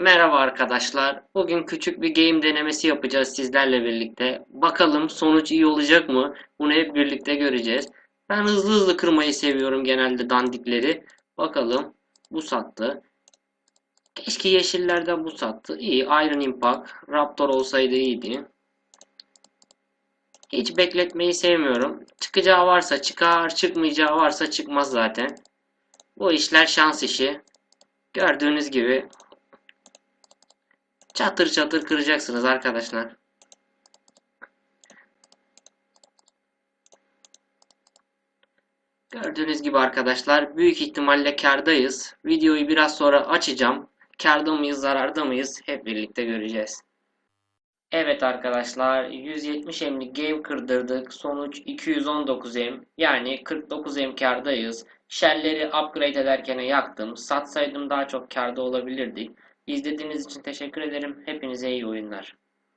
Merhaba arkadaşlar. Bugün küçük bir game denemesi yapacağız sizlerle birlikte. Bakalım sonuç iyi olacak mı? Bunu hep birlikte göreceğiz. Ben hızlı hızlı kırmayı seviyorum genelde dandikleri. Bakalım bu sattı. Keşke yeşillerden bu sattı. İyi. Iron Impact. Raptor olsaydı iyiydi. Hiç bekletmeyi sevmiyorum. Çıkacağı varsa çıkar, çıkmayacağı varsa çıkmaz zaten. Bu işler şans işi. Gördüğünüz gibi Çatır çatır kıracaksınız arkadaşlar. Gördüğünüz gibi arkadaşlar büyük ihtimalle kardayız. Videoyu biraz sonra açacağım. Karda mıyız zararda mıyız hep birlikte göreceğiz. Evet arkadaşlar 170 M'lik game kırdırdık. Sonuç 219 M. Yani 49 M kardayız. Shell'leri upgrade ederken yaktım. Satsaydım daha çok karda olabilirdik. İzlediğiniz için teşekkür ederim. Hepinize iyi oyunlar.